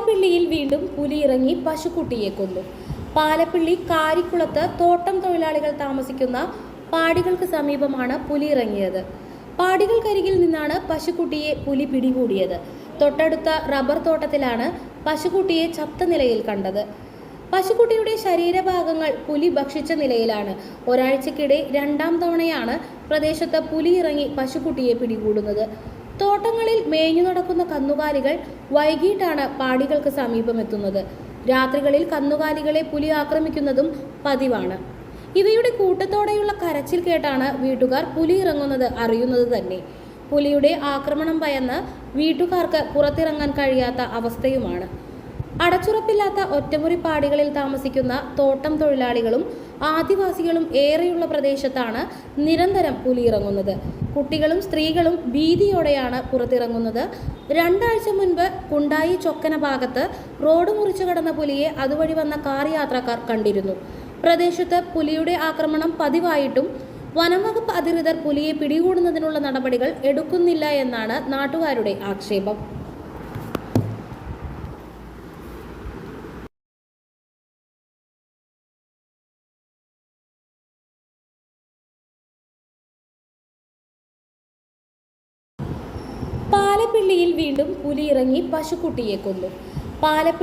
പാലപ്പിള്ളിയിൽ വീണ്ടും പുലി ഇറങ്ങി പശുക്കുട്ടിയെ കൊന്നു. പാലപ്പിള്ളി കാരിക്കുളത്ത് തോട്ടം തൊഴിലാളികൾ താമസിക്കുന്ന പാടികൾക്ക് സമീപമാണ് പുലി ഇറങ്ങിയത് പാടികൾക്കരികിൽ നിന്നാണ് പശുക്കുട്ടിയെ പുലി പിടികൂടിയത്. തൊട്ടടുത്ത റബ്ബർ തോട്ടത്തിലാണ് പശുക്കുട്ടിയെ ചത്ത നിലയിൽ കണ്ടത്. പശുക്കുട്ടിയുടെ ശരീരഭാഗങ്ങൾ പുലി ഭക്ഷിച്ച നിലയിലാണ്. ഒരാഴ്ചക്കിടെ രണ്ടാം തവണയാണ് പ്രദേശത്ത് പുലി ഇറങ്ങി പശുക്കുട്ടിയെ പിടികൂടുന്നത്. തോട്ടങ്ങളിൽ മേഞ്ഞു നടക്കുന്ന കന്നുകാലികൾ വൈകിട്ടാണ് പാടികൾക്ക് സമീപമെത്തുന്നത്. രാത്രികളിൽ കന്നുകാലികളെ പുലി ആക്രമിക്കുന്നതും പതിവാണ്. ഇവയുടെ കൂട്ടത്തോടെയുള്ള കരച്ചിൽ കേട്ടാണ് വീട്ടുകാർ പുലി ഇറങ്ങുന്നത് അറിയുന്നത് തന്നെ. പുലിയുടെ ആക്രമണം ഭയന്ന് വീട്ടുകാർക്ക് പുറത്തിറങ്ങാൻ കഴിയാത്ത അവസ്ഥയുമാണ്. അടച്ചുറപ്പില്ലാത്ത ഒറ്റമുറി പാടികളിൽ താമസിക്കുന്ന തോട്ടം തൊഴിലാളികളും ആദിവാസികളും ഏറെയുള്ള പ്രദേശത്താണ് നിരന്തരം പുലിയിറങ്ങുന്നത്. കുട്ടികളും സ്ത്രീകളും ഭീതിയോടെയാണ് പുറത്തിറങ്ങുന്നത്. രണ്ടാഴ്ച മുൻപ് കുണ്ടായി ചൊക്കന ഭാഗത്ത് റോഡ് മുറിച്ചു കടന്ന പുലിയെ അതുവഴി വന്ന കാർ യാത്രക്കാർ കണ്ടിരുന്നു. പ്രദേശത്ത് പുലിയുടെ ആക്രമണം പതിവായിട്ടും വനംവകുപ്പ് അധികൃതർ പുലിയെ പിടികൂടുന്നതിനുള്ള നടപടികൾ എടുക്കുന്നില്ല എന്നാണ് നാട്ടുകാരുടെ ആക്ഷേപം. പാലപ്പിള്ളിയിൽ വീണ്ടും പുലി ഇറങ്ങി പശുക്കുട്ടിയെ കൊന്നു. പാലപ്പി